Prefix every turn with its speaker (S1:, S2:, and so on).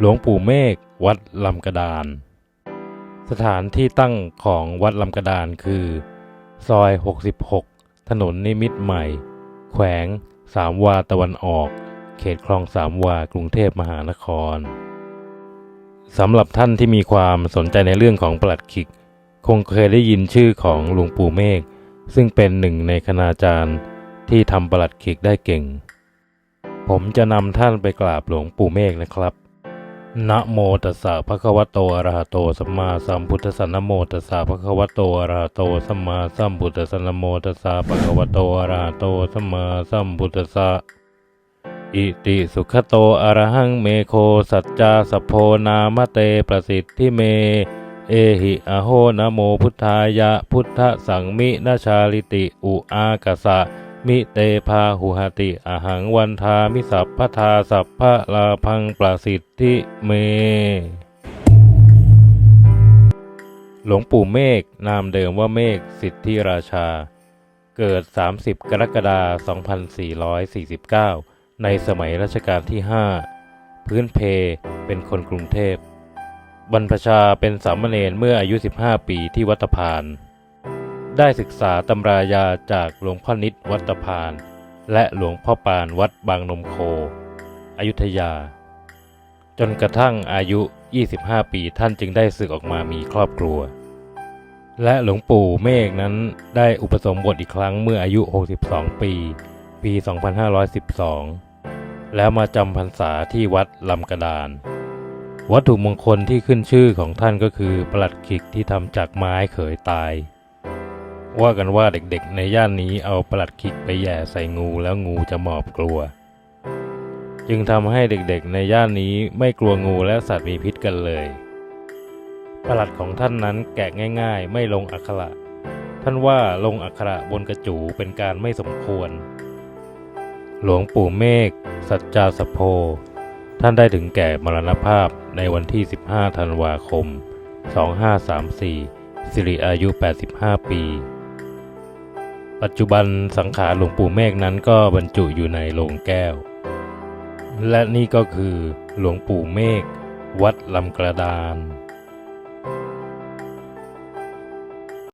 S1: หลวงปู่เมฆวัดลำกระดาน สถานที่ตั้งของวัดลำกระดานคือ ซอย 66 ถนนนิมิตใหม่ แขวงสามวาตะวันออก เขตคลองสามวากรุงเทพมหานครสำหรับท่านที่มีความสนใจในเรื่องของประหลัดขิก คงเคยได้ยินชื่อของหลวงปู่เมฆซึ่งเป็นหนึ่งในคณาจารย์ที่ทำประหลัดขิกได้เก่ง ผมจะนำท่านไปกราบหลวงปู่เมฆนะครับ นะโมตัสสะภะคะวะโตอะระหะโตสัมมาสัมพุทธัสสะนะโมตัสสะภะคะวะโตอะระหะโตสัมมาสัมพุทธัสสะนะโมตัสสะภะคะวะโตอะระหะโตสัมมาสัมพุทธัสสะอิติสุขโตอะระหังเมโคสัจจาสัพโพนามเตประสิทธิเม เอหิอโหนะโมพุทธายะพุทธสังมินาชาลิติอุอากสะ มิเตพาหุหติอหังวันทามิสัพพทาสัพพะลาพังประสิทธิเม หลวงปู่เมฆนามเดิมว่าเมฆสิทธิราชา เกิด 30 กรกฎาคม 2449 ในสมัยรัชกาลที่ 5 พื้นเพเป็นคนกรุงเทพ บรรพชาเป็นสามเณรเมื่ออายุ 15 ปีที่วัดตพาน ได้ศึกษาตำรายาจากหลวงพ่อนิดวัตพาน และหลวงพ่อปานวัดบางนมโค อยุธยา จนกระทั่งอายุ 25 ปีท่านจึงได้สึกออกมามีครอบครัว และหลวงปู่เมฆนั้นได้อุปสมบทอีกครั้งเมื่ออายุ 62 ปี ปี 2512 แล้วมาจำพรรษาที่วัดลำกระดาน วัตถุมงคลที่ขึ้นชื่อของท่านก็คือปลัดขิกที่ทำจากไม้เขยตาย ว่ากันว่าเด็กๆ ในย่านนี้เอาประหลัดขิกไปแย่ใส่งูแล้วงูจะหมอบกลัว จึงทำให้เด็กๆ ในย่านนี้ไม่กลัวงูและสัตว์มีพิษกันเลยประหลัดของท่านนั้นแกะง่ายๆ ไม่ลงอักขระ ท่านว่าลงอักขระบนกระจูเป็นการไม่สมควร หลวงปู่เมฆสัจจาสโพ ท่านได้ถึงแก่มรณภาพในวันที่ 15 ธันวาคม 2534 สิริอายุ 85 ปี ปัจจุบันสังขารหลวงปู่เมฆนั้นก็บรรจุอยู่ในโลงแก้ว และนี่ก็คือหลวงปู่เมฆวัดลำกระดาน